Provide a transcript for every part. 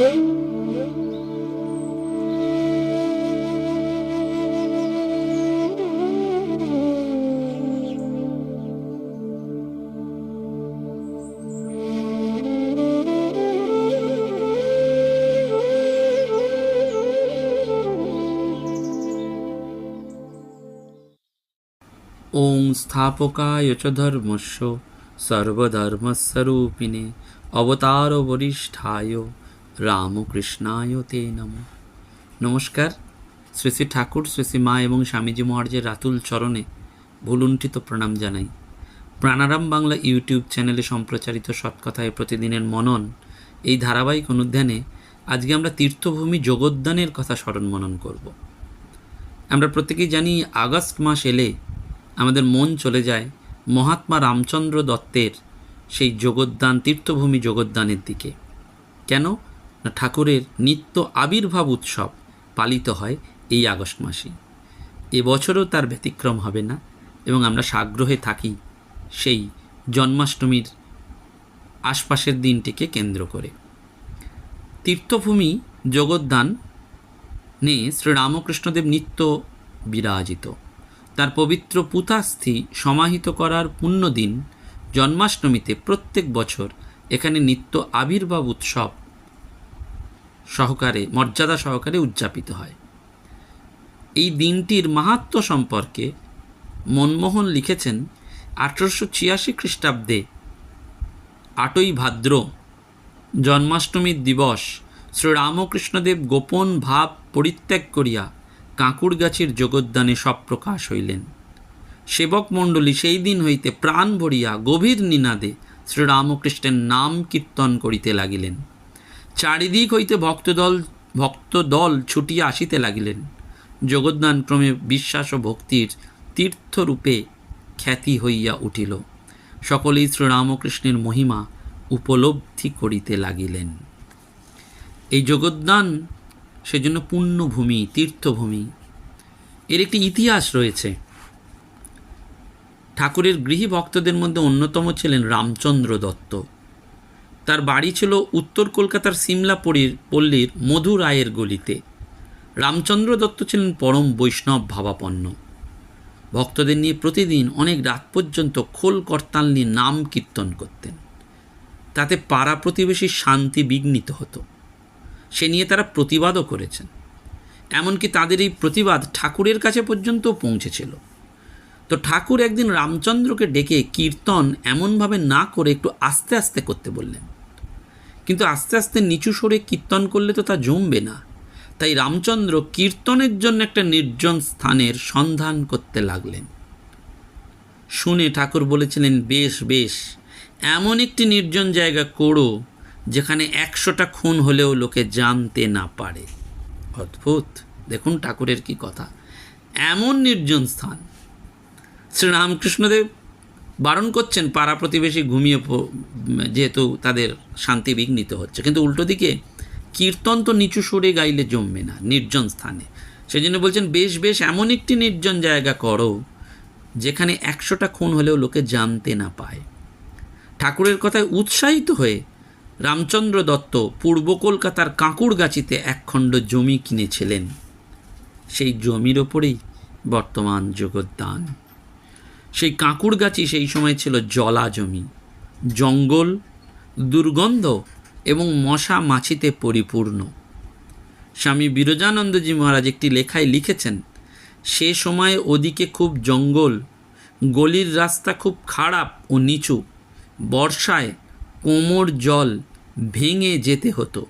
ॐ स्थापकाय च धर्मस्य सर्वधर्मस्वरूपिणे अवतारवरिष्ठाय রামকৃষ্ণায় তে নম। নমস্কার। শ্রী শ্রী ঠাকুর, শ্রী শ্রী মা এবং স্বামীজি মহারাজের রাতুল চরণে ভুলুণ্ঠিত প্রণাম জানাই। প্রাণারাম বাংলা ইউটিউব চ্যানেলে সম্প্রচারিত সৎকথায় প্রতিদিনের মনন এই ধারাবাহিক অনুধ্যানে আজকে আমরা তীর্থভূমি যোগোদ্যানের কথা স্মরণ মনন করব। আমরা প্রত্যেকেই জানি আগস্ট মাস এলে আমাদের মন চলে যায় মহাত্মা রামচন্দ্র দত্তের সেই যোগোদ্যান তীর্থভূমি যোগোদ্যানের দিকে। কেন? ঠাকুরের নিত্য আবির্ভাব উৎসব পালিত হয় এই আগস্ট মাসে। এবছরও তার ব্যতিক্রম হবে না এবং আমরা সাগ্রহে থাকি সেই জন্মাষ্টমীর আশপাশের দিনটিকে কেন্দ্র করে। তীর্থভূমি যোগোদ্যান নে শ্রীরামকৃষ্ণদেব নিত্য বিরাজিত। তার পবিত্র পুতাস্থি সমাহিত করার পুণ্য দিন জন্মাষ্টমীতে প্রত্যেক বছর এখানে নিত্য আবির্ভাব উৎসব সহকারে, মর্যাদা সহকারে উদযাপিত হয়। এই দিনটির মাহাত্ম সম্পর্কে মনমোহন লিখেছেন আঠারোশো ছিয়াশি খ্রিস্টাব্দে, আটই ভাদ্র, জন্মাষ্টমীর দিবস। শ্রীরামকৃষ্ণদেব গোপন ভাব পরিত্যাগ করিয়া কাঁকুড়গাছির যোগোদ্যানে সব প্রকাশ হইলেন। সেবক মণ্ডলী সেই দিন হইতে প্রাণ ভরিয়া গভীর নিনাদে শ্রীরামকৃষ্ণের নাম কীর্তন করিতে লাগিলেন। চারিদিক হইতে ভক্তদল ভক্তদল ছুটিয়া আসিতে লাগিলেন। যোগদান ক্রমে বিশ্বাস ও ভক্তির তীর্থরূপে খ্যাতি হইয়া উঠিল। সকলেই শ্রীরামকৃষ্ণের মহিমা উপলব্ধি করিতে লাগিলেন। এই যোগদান সেজন্য পুণ্যভূমি, তীর্থভূমি। এর একটি ইতিহাস রয়েছে। ঠাকুরের গৃহী ভক্তদের মধ্যে অন্যতম ছিলেন রামচন্দ্র দত্ত। তার বাড়ি ছিল উত্তর কলকাতার সিমলাপুরীর পল্লীর মধু রায়ের গলিতে। রামচন্দ্র দত্ত ছিলেন পরম বৈষ্ণব ভাবাপন্ন। ভক্তদের নিয়ে প্রতিদিন অনেক রাত পর্যন্ত খোল করতাল নিয়ে নাম কীর্তন করতেন। তাতে পাড়া প্রতিবেশীর শান্তি বিঘ্নিত হতো। সে নিয়ে তারা প্রতিবাদও করেছেন। এমনকি তাদের এই প্রতিবাদ ঠাকুরের কাছে পর্যন্ত পৌঁছেছিল। তো ঠাকুর একদিন রামচন্দ্রকে ডেকে কীর্তন এমনভাবে না করে একটু আস্তে আস্তে করতে বললেন। কিন্তু আস্তে আস্তে নিচু সরে কীর্তন করলে তো তা জমবে না। তাই রামচন্দ্র কীর্তনের জন্য একটা নির্জন স্থানের সন্ধান করতে লাগলেন। শুনে ঠাকুর বলেছিলেন, বেশ বেশ, এমন একটি নির্জন জায়গা করো, যেখানে একশোটা খুন হলেও লোকে জানতে না পারে। অদ্ভুত, দেখুন ঠাকুরের কি কথা। এমন নির্জন স্থান। শ্রীরামকৃষ্ণদেব বারণ করছেন পাড়া প্রতিবেশী ঘুমিয়ে যেহেতু তাদের শান্তি বিঘ্নিত হচ্ছে। কিন্তু উল্টো দিকে, কীর্তন তো নিচু সুরে গাইলে জমবে না, নির্জন স্থানে। সেই জন্য বলছেন, বেশ বেশ এমন একটি নির্জন জায়গা করো, যেখানে একশোটা খুন হলেও লোকে জানতে না পায়। ঠাকুরের কথায় উৎসাহিত হয়ে রামচন্দ্র দত্ত পূর্ব কলকাতার কাঁকুড়গাছিতে একখণ্ড জমি কিনেছিলেন। সেই জমির ওপরেই বর্তমান যোগদান সেই কাঁকুড়গাছি সেই সময় ছিল জলা জমি। জঙ্গল, দুর্গন্ধ এবং মশা মাছিতে পরিপূর্ণ। স্বামী বিরজানন্দজি মহারাজ একটি লেখায় লিখেছেন, সে সময় ওদিকে খুব জঙ্গল, গলির রাস্তা খুব খারাপ ও নিচু, বর্ষায় কোমর জল ভেঙে যেতে হতো,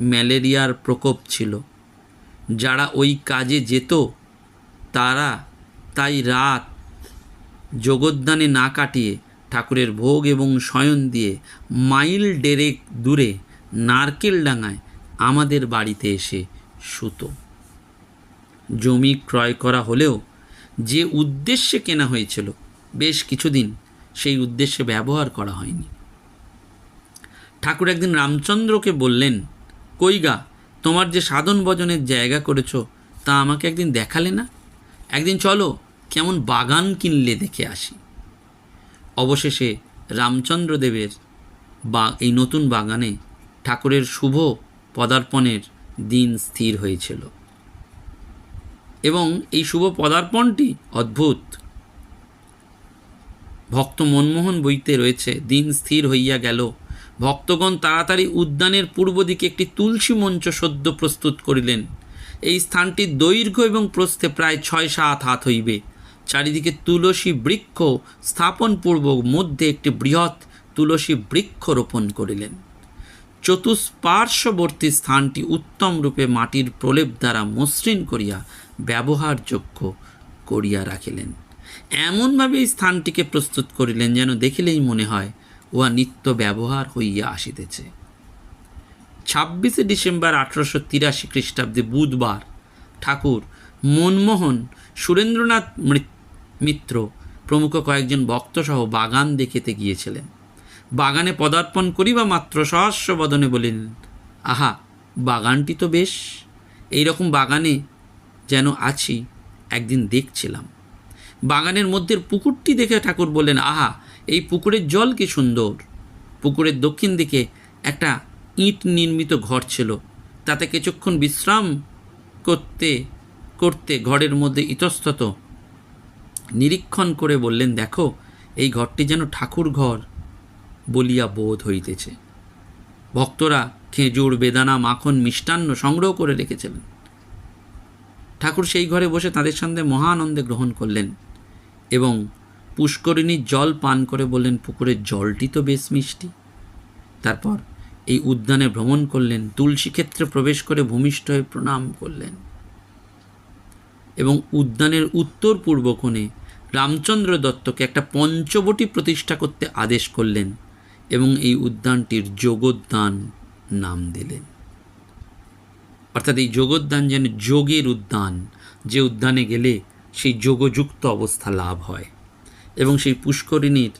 ম্যালেরিয়ার প্রকোপ ছিল। যারা ওই কাজে যেত, তারা তাই রাত যোগদানে না কাটিয়ে ঠাকুরের ভোগ এবং শয়ন দিয়ে মাইল ডেরেক দূরে নারকেল ডাঙায় আমাদের বাড়িতে এসে শুতো। জমি ক্রয় করা হলেও যে উদ্দেশ্যে কেনা হয়েছিল, বেশ কিছুদিন সেই উদ্দেশ্যে ব্যবহার করা হয়নি। ঠাকুর একদিন রামচন্দ্রকে বললেন কইগা তোমার যে সাধন ভজনের জায়গা করেছ, তা আমাকে একদিন দেখালে না? একদিন চলো কেমন বাগান কিনলে দেখে আসি। অবশেষে রামচন্দ্রদেবের বা এই নতুন বাগানে ঠাকুরের শুভ পদার্পণের দিন স্থির হয়েছিল। এবং এই শুভ পদার্পণটি অদ্ভুত। ভক্ত মনমোহন বইতে রয়েছে, দিন স্থির হইয়া গেল। ভক্তগণ তাড়াতাড়ি উদ্যানের পূর্ব দিকে একটি তুলসী মঞ্চ সদ্য প্রস্তুত করিলেন। এই স্থানটির দৈর্ঘ্য এবং প্রস্থে প্রায় ছয় সাত হাত হইবে। চারিদিকে তুলসী বৃক্ষ স্থাপনপূর্বক মধ্যে একটি বৃহৎ তুলসী বৃক্ষ রোপণ করিলেন। চতুষ্পার্শ্ববর্তী স্থানটি উত্তম রূপে মাটির প্রলেপ দ্বারা মসৃণ করিয়া ব্যবহারযোগ্য করিয়া রাখিলেন। এমনভাবে এই স্থানটিকে প্রস্তুত করিলেন যেন দেখিলেই মনে হয়, উহা নিত্য ব্যবহার হইয়া আসিতেছে। ছাব্বিশে ডিসেম্বর আঠারোশো তিরাশি খ্রিস্টাব্দে বুধবার ঠাকুর মনমোহন সুরেন্দ্রনাথ মৃত- মিত্র, প্রমুখ কয়েকজন ভক্তসহ বাগান দেখিতে গিয়েছিলেন। বাগানে পদার্পণ করিবা মাত্র সহস্র বদনে বলিলেন, আহা, বাগানটি তো বেশ। এই রকম বাগানে যেন আছি, একদিন দেখছিলাম। বাগানের মধ্যের পুকুরটি দেখে ঠাকুর বললেন, আহা, এই পুকুরের জল কি সুন্দর। পুকুরের দক্ষিণ দিকে একটা ইট নির্মিত ঘর ছিল। তাতে কিছুক্ষণ বিশ্রাম করতে করতে ঘরের মধ্যে ইতস্তত নিরীক্ষণ করে বললেন, দেখো, এই ঘরটি যেন ঠাকুর ঘর বলিয়া বোধ হইতেছে। ভক্তরা খেজুর, বেদানা, মাখন, মিষ্টান্ন সংগ্রহ করে রেখেছিলেন। ঠাকুর সেই ঘরে বসে তাদের সঙ্গে মহানন্দে গ্রহণ করলেন এবং পুষ্করিণীর জল পান করে বললেন, পুকুরের জলটি তো বেশ মিষ্টি। তারপর এই উদ্যানে ভ্রমণ করলেন তুলসী ক্ষেত্রে প্রবেশ করে ভূমিষ্ঠ হয়ে প্রণাম করলেন। এবং উদ্যানের উত্তর পূর্ব কোণে রামচন্দ্র দত্তকে একটা পঞ্চবটি প্রতিষ্ঠা করতে আদেশ করলেন এবং এই উদ্যানটির যোগোদ্যান নাম দিলেন। অর্থাৎ এই যোগোদ্যান যেন যোগের উদ্যান, যে উদ্যানে গেলে সেই যোগযুক্ত অবস্থা লাভ হয়। এবং সেই পুষ্করিণীর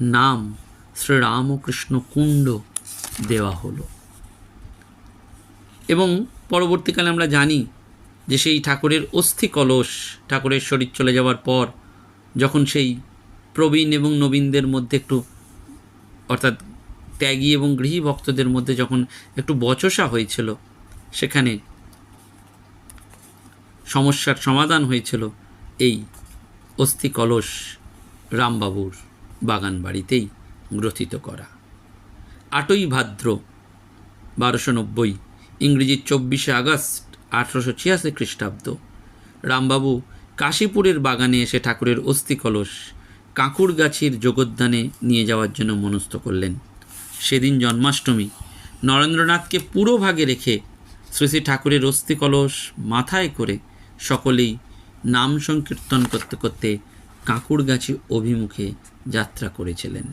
নাম শ্রীরামকৃষ্ণ কুণ্ড দেওয়া হলো। এবং পরবর্তীকালে আমরা জানি যে সেই ঠাকুরের অস্থি কলস ঠাকুরের শরীর চলে যাওয়ার পর যখন সেই প্রবীণ এবং নবীনদের মধ্যে একটু, অর্থাৎ ত্যাগী এবং গৃহী ভক্তদের মধ্যে যখন একটু বচসা হয়েছিল, সেখানে সমস্যার সমাধান হয়েছিল এই অস্থি কলস রামবাবুর বাগান বাড়িতেই গ্রথিত করা। আটই ভাদ্র বারোশো নব্বই ইংরেজির চব্বিশে আগস্ট আঠারোশো ছিয়াশি খ্রিস্টাব্দ, রামবাবু কাশীপুরের বাগানে এসে ঠাকুরের অস্থি কলস কাঁকুড়গাছির যোগোদ্যানে নিয়ে যাওয়ার জন্য মনস্থ করলেন। সেদিন জন্মাষ্টমী, নরেন্দ্রনাথকে পুরো ভাগে রেখে শ্রী শ্রী ঠাকুরের অস্থি কলস মাথায় করে সকলেই নাম সংকীর্তন করতে করতে কাঁকুড়গাছি অভিমুখে যাত্রা করেছিলেন।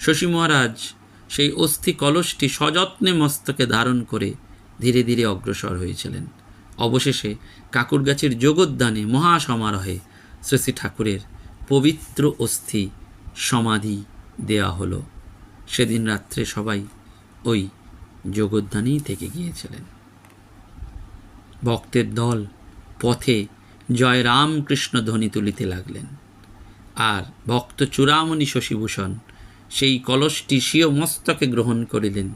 শশী মহারাজ সেই অস্থি কলসটি সযত্নে মস্তকে ধারণ করে ধীরে ধীরে অগ্রসর হয়েছিলেন। অবশেষে কাকুরগাছির যোগোদ্যানে মহাসমারোহে শ্রী শ্রী ঠাকুরের পবিত্র অস্থি সমাধি দেওয়া হলো। সেদিন রাত্রে সবাই ওই যোগোদ্যানেই থেকে গিয়েছিলেন। ভক্তের দল পথে জয় রামকৃষ্ণ ধ্বনি তুলিতে লাগলেন। আর ভক্ত চূড়ামণি শশীভূষণ সেই কলসটি স্বীয় মস্তকে গ্রহণ করিলেন।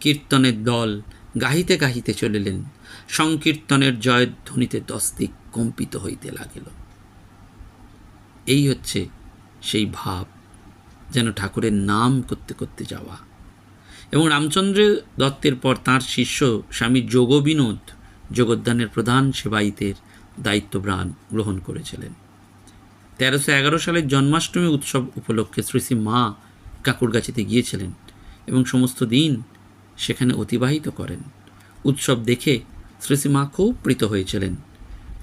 কীর্তনের দল গাহিতে গাহিতে চলিলেন। সংকীর্তনের জয়ধ্বনিতে দস্তিক কম্পিত হইতে লাগিল। এই হচ্ছে সেই ভাব, যেন ঠাকুরের নাম করতে করতে যাওয়া। এবং রামচন্দ্র দত্তের পর তাঁর শিষ্য স্বামী যোগবিনোদ, যোগোদ্যানের প্রধান সেবায়িতের দায়িত্ব ব্রাণ গ্রহণ করেছিলেন। তেরোশো এগারো সালের জন্মাষ্টমী উৎসব উপলক্ষে শ্রী মা কাকুরগাছিতে গিয়েছিলেন এবং সমস্ত দিন সেখানে অতিবাহিত করেন। উৎসব দেখে শ্রী শ্রী মা খুব প্রীত হয়েছিলেন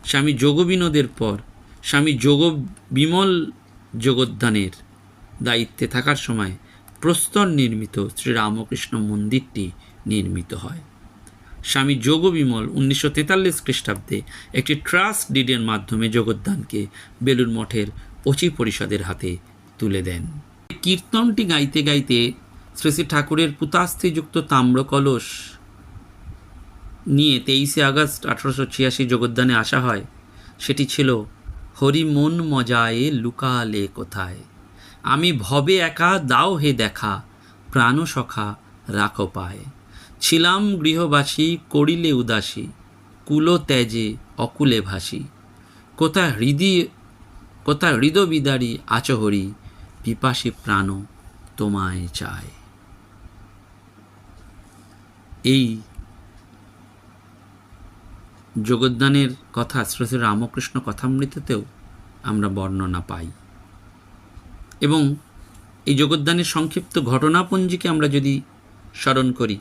স্বামী যোগবিনোদের পর, স্বামী যোগ বিমল যোগোদ্যানের দায়িত্বে থাকার সময় প্রস্তর নির্মিত শ্রীরামকৃষ্ণ মন্দিরটি নির্মিত হয়। স্বামী যোগবিমল উনিশশো তেতাল্লিশ খ্রিস্টাব্দে একটি ট্রাস্ট ডিডের মাধ্যমে যোগদানকে বেলুর মঠের অচি পরিষদের হাতে তুলে দেন। কীর্তনটি গাইতে গাইতে শ্রী শ্রী ঠাকুরের পুতাস্থিযুক্ত তাম্রকলস নিয়ে তেইশে আগস্ট আঠারোশো ছিয়াশি যোগদানে আসা হয়। সেটি ছিল হরি মন মজায়ে লুকালে কোথায়? আমি ভবে একা দাও হে দেখা, প্রাণ সখা রাখো পায়। ছিলাম গৃহবাসী, করিলে উদাসী, কুলো ত্যাজে অকুলে ভাসি। কোথা হৃদি, কোথা হৃদবিদারী আচহরি, পিপাসী প্রাণ তোমায় চায়। এই যোগদানের কথা, শ্রী রামকৃষ্ণ কথামৃততেও আমরা বর্ণনা পাই। এবং এই যোগদানের সংক্ষিপ্ত ঘটনাপঞ্জিকে আমরা যদি স্মরণ করি,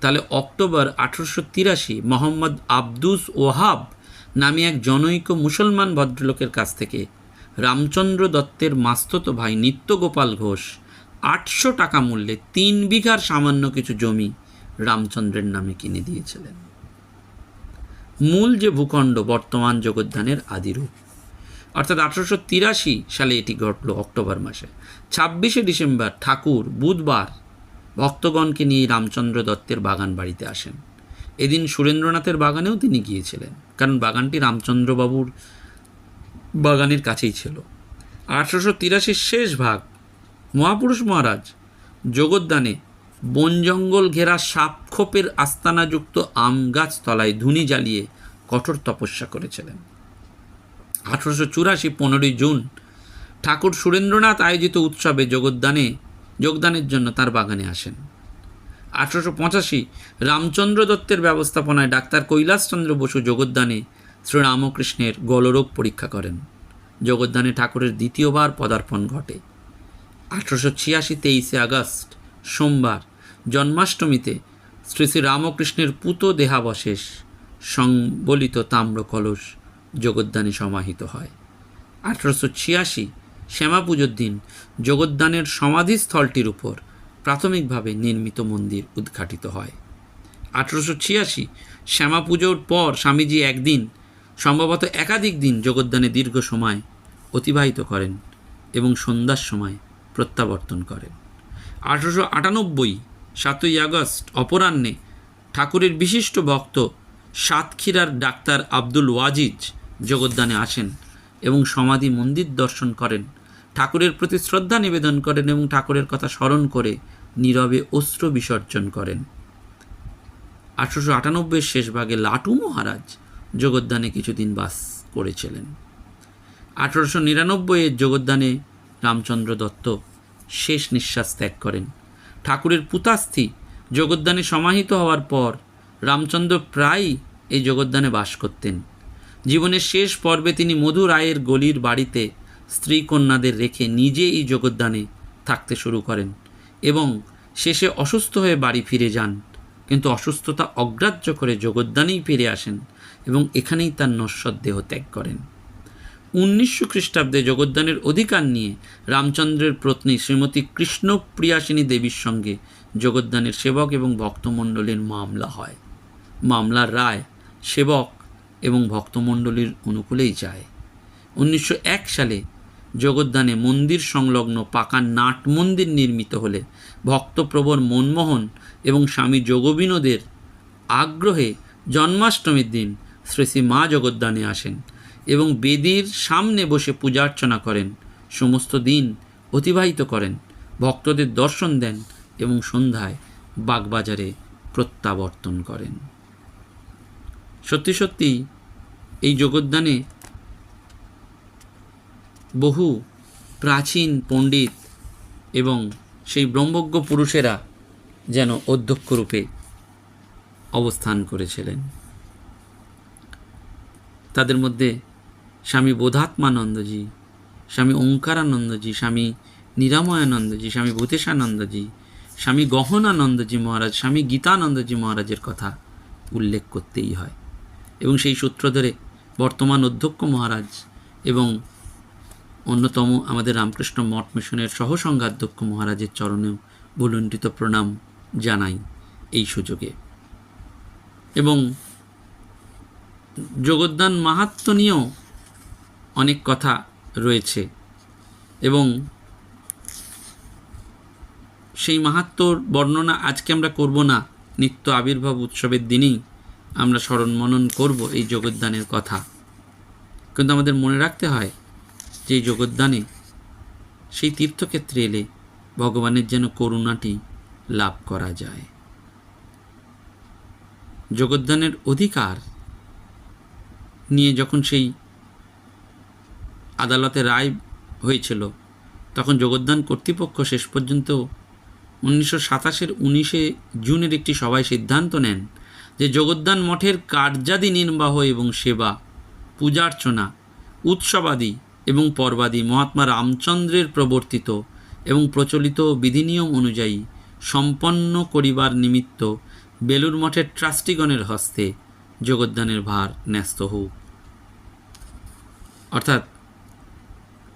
তাহলে অক্টোবর আঠারোশো তিরাশি মোহাম্মদ আব্দুস ওহাব নামে এক জনৈক মুসলমান ভদ্রলোকের কাছ থেকে রামচন্দ্র দত্তের মাস্তত ভাই নিত্যগোপাল ঘোষ আটশো টাকা মূল্যে তিন বিঘার সামান্য কিছু জমি রামচন্দ্রের নামে কিনে দিয়েছিলেন। মূল যে ভূখণ্ড বর্তমান জগদ্ধানের আদিরূপ অর্থাৎ আঠারোশো তিরাশি সালে এটি ঘটল অক্টোবর মাসে। ছাব্বিশে ডিসেম্বর ঠাকুর বুধবার ভক্তগণকে নিয়ে রামচন্দ্র দত্তের বাগান বাড়িতে আসেন। এদিন সুরেন্দ্রনাথের বাগানেও তিনি গিয়েছিলেন, কারণ বাগানটি রামচন্দ্রবাবুর বাগানের কাছেই ছিল। আঠারোশো তিরাশির শেষ ভাগ মহাপুরুষ মহারাজ জগদ্দানে বন জঙ্গল ঘেরা সাপখোপের আস্তানাযুক্ত আম গাছ তলায় ধুনি জ্বালিয়ে কঠোর তপস্যা করেছিলেন। আঠারোশো চুরাশি পনেরোই জুন ঠাকুর সুরেন্দ্রনাথ আয়োজিত উৎসবে যোগদানে, যোগদানের জন্য তার বাগানে আসেন। আঠারোশো পঁচাশি রামচন্দ্র দত্তের ব্যবস্থাপনায় ডাক্তার কৈলাসচন্দ্র বসু জগদ্দানে শ্রীরামকৃষ্ণের গলরোগ পরীক্ষা করেন। যোগদানে ঠাকুরের দ্বিতীয়বার পদার্পণ ঘটে। আঠারোশো ছিয়াশি তেইশে আগস্ট সোমবার জন্মাষ্টমীতে শ্রী শ্রী রামকৃষ্ণের পুত দেহাবশেষ সংবলিত তাম্র কলস জগদ্দানে সমাহিত হয়। আঠারোশো ছিয়াশি শ্যামা পুজোর দিন জগদ্দানের সমাধিস্থলটির উপর প্রাথমিকভাবে নির্মিত মন্দির উদ্ঘাটিত হয়। আঠারোশো ছিয়াশি শ্যামা পুজোর পর স্বামীজি একদিন, সম্ভবত একাধিক দিন জগদ্দানে দীর্ঘ সময় অতিবাহিত করেন এবং সন্ধ্যার সময় প্রত্যাবর্তন করেন। আঠারোশো আটানব্বই সাতই আগস্ট, অপরাহ্নে ঠাকুরের বিশিষ্ট ভক্ত সাতক্ষীরার ডাক্তার আব্দুল ওয়াজিজ জগদ্দানে আসেন এবং সমাধি মন্দির দর্শন করেন। ঠাকুরের প্রতি শ্রদ্ধা নিবেদন করেন এবং ঠাকুরের কথা স্মরণ করে নীরবে অস্ত্র বিসর্জন করেন। আঠারোশো আটানব্বইয়ের শেষ ভাগে লাটু মহারাজ জগদ্দানে কিছুদিন বাস করেছিলেন। আঠারোশো নিরানব্বইয়ের জগদ্দানে রামচন্দ্র দত্ত শেষ নিঃশ্বাস ত্যাগ করেন। ঠাকুরের পুতাস্থি জগদ্দানে সমাহিত হওয়ার পর রামচন্দ্র প্রায়ই এই জগদ্দানে বাস করতেন। জীবনের শেষ পর্বে তিনি মধু রায়ের গলির বাড়িতে স্ত্রী কন্যাদের রেখে নিজে এই জগদ্দানে থাকতে শুরু করেন এবং শেষে অসুস্থ হয়ে বাড়ি ফিরে যান। কিন্তু অসুস্থতা অগ্রাহ্য করে জগদ্দানেই ফিরে আসেন এবং এখানেই তার নশ্বর দেহ ত্যাগ করেন। উনিশশো খ্রিস্টাব্দে জগদ্দানের অধিকার নিয়ে রামচন্দ্রের পত্নী শ্রীমতী কৃষ্ণপ্রিয়াসিনী দেবীর সঙ্গে জগদ্দানের সেবক এবং ভক্তমণ্ডলীর মামলা হয়। মামলার রায় সেবক এবং ভক্তমণ্ডলীর অনুকূলেই যায়। উনিশশো এক সালে জগদ্দানে মন্দির সংলগ্ন পাকা নাট মন্দির নির্মিত হলে ভক্তপ্রবর মনমোহন এবং স্বামী যোগবিনোদের আগ্রহে জন্মাষ্টমীর দিন শ্রী শ্রী মা জগদ্দানে আসেন। এবং বেদির সামনে বসে পূজা অর্চনা করেন, সমস্ত দিন অতিবাহিত করেন, ভক্তদের দর্শন দেন এবং সন্ধ্যায় বাগবাজারে প্রত্যাবর্তন করেন। সত্যি সত্যি এই জগদ্দানে বহু প্রাচীন পণ্ডিত এবং সেই ব্রহ্মজ্ঞ পুরুষেরা যেন অধ্যক্ষ রূপে অবস্থান করেছিলেন। তাদের মধ্যে স্বামী বোধাত্মানন্দজি, স্বামী ওঙ্কারানন্দজি, স্বামী নিরাময়ানন্দজি, স্বামী ভূতেশানন্দজি, স্বামী গহনানন্দজি মহারাজ, স্বামী গীতানন্দজি মহারাজের কথা উল্লেখ করতেই হয়। এবং সেই সূত্র ধরে বর্তমান অধ্যক্ষ মহারাজ এবং অন্যতম আমাদের রামকৃষ্ণ মঠ মিশনের সহসংঘাধ্যক্ষ মহারাজের চরণেও ভুলুণ্ঠিত প্রণাম জানাই এই সুযোগে। এবং যোগদান মাহাত্ম নিয়েও অনেক কথা রয়েছে। এবং সেই মাহাত্মর বর্ণনা আজকে আমরা করব না। নিত্য আবির্ভাব উৎসবের দিনেই আমরা স্মরণ মনন করব এই জগদ্দানের কথা। কিন্তু আমাদের মনে রাখতে হয় যে এই জগদ্দানে সেই তীর্থক্ষেত্রে এলে ভগবানের যেন করুণাটি লাভ করা যায়। যোগদানের অধিকার নিয়ে যখন সেই আদালতে রায় হয়েছিল। তখন যোগদান কর্তৃপক্ষ শেষ পর্যন্ত উনিশশো সাতাশের উনিশে জুনের একটি সভায় সিদ্ধান্ত নেন যে যোগদান মঠের কার্যাদি নির্বাহ এবং সেবা, পূজার্চনা, উৎসবাদি এবং পর্বাদি মহাত্মা রামচন্দ্রের প্রবর্তিত এবং প্রচলিত বিধিনিয়ম অনুযায়ী সম্পন্ন করিবার নিমিত্ত বেলুর মঠের ট্রাস্টিগণের হস্তে যোগদানের ভার ন্যস্ত হোক অর্থাৎ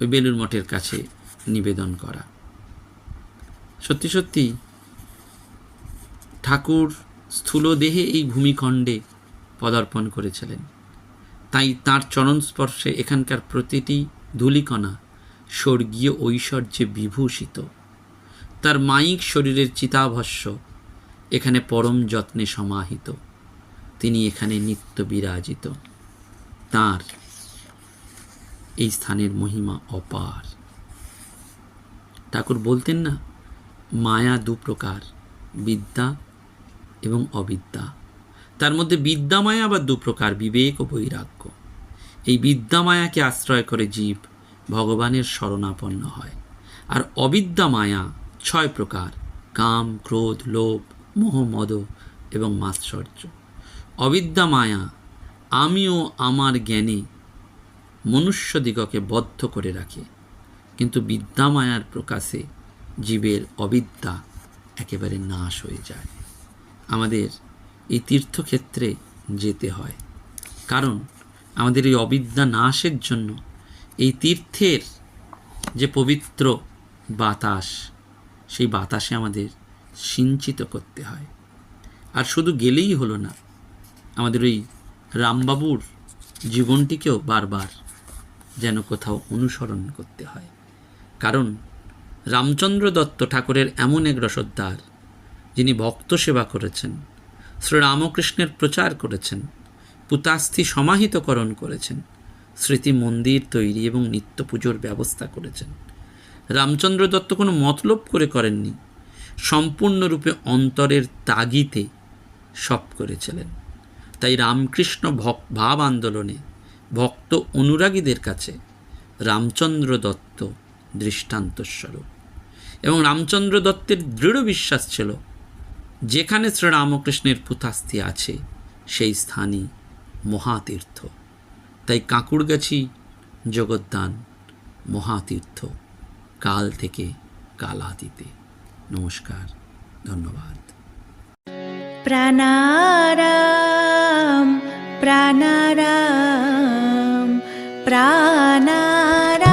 ওই বেলুর মঠের কাছে নিবেদন করা। সত্যি সত্যি, ঠাকুর স্থূল দেহে এই ভূমিখণ্ডে পদার্পণ করেছিলেন। তাই তাঁর চরণ স্পর্শে এখানকার প্রতিটি ধুলিকণা স্বর্গীয় ঐশ্বর্যে বিভূষিত। তার মাইক শরীরের চিতাভস্য এখানে পরম যত্নে সমাহিত। তিনি এখানে নিত্য বিরাজিত। তাঁর এই স্থানের মহিমা অপার। ঠাকুর বলতেন না, মায়া দু প্রকার, বিদ্যা এবং অবিদ্যা। তার মধ্যে বিদ্যা মায়া বা দু প্রকার, বিবেক ও বৈরাগ্য। এই বিদ্যা মায়াকে আশ্রয় করে জীব ভগবানের শরণাপন্ন হয়। আর অবিদ্যা মায়া ছয় প্রকার, কাম, ক্রোধ, লোভ, মোহ, মদ এবং মাৎসর্য। অবিদ্যা মায়া আমিও আমার জ্ঞানে মনুষ্যদিগকে বদ্ধ করে রাখে, কিন্তু বিদ্যামায়ার প্রকাশে জীবের অবিদ্যা একেবারে নাশ হয়ে যায়। আমাদের এই তীর্থক্ষেত্রে যেতে হয়, কারণ আমাদের এই অবিদ্যা নাশের জন্য এই তীর্থের যে পবিত্র বাতাস, সেই বাতাসে আমাদের সিঞ্চিত করতে হয়। আর শুধু গেলেই হলো না, আমাদের ওই রামবাবুর জীবনটিকেও বারবার যেন কোথাও অনুসরণ করতে হয়। কারণ রামচন্দ্র দত্ত ঠাকুরের এমন এক রসদ্দার যিনি ভক্ত সেবা করেছেন, শ্রীরামকৃষ্ণের প্রচার করেছেন, পুতাস্থি সমাহিতকরণ করেছেন, স্মৃতি মন্দির তৈরি এবং নিত্য পুজোর ব্যবস্থা করেছেন। রামচন্দ্র দত্ত কোনো মতলব করে করেননি, সম্পূর্ণরূপে অন্তরের তাগিতে সব করেছিলেন। তাই রামকৃষ্ণ ভাব আন্দোলনে ভক্ত অনুরাগীদের কাছে রামচন্দ্র দত্ত দৃষ্টান্তস্বরূপ। এবং রামচন্দ্র দত্তের দৃঢ় বিশ্বাস ছিল, যেখানে শ্রীরামকৃষ্ণের পুথাস্থি আছে, সেই স্থানই মহাতীর্থ। তাই কাঁকুড়গাছি জগদ্দান মহাতীর্থ, কাল থেকে কালাতীতে। নমস্কার, ধন্যবাদ। প্রাণারাম। প্রাণারাম প্রাণারাম।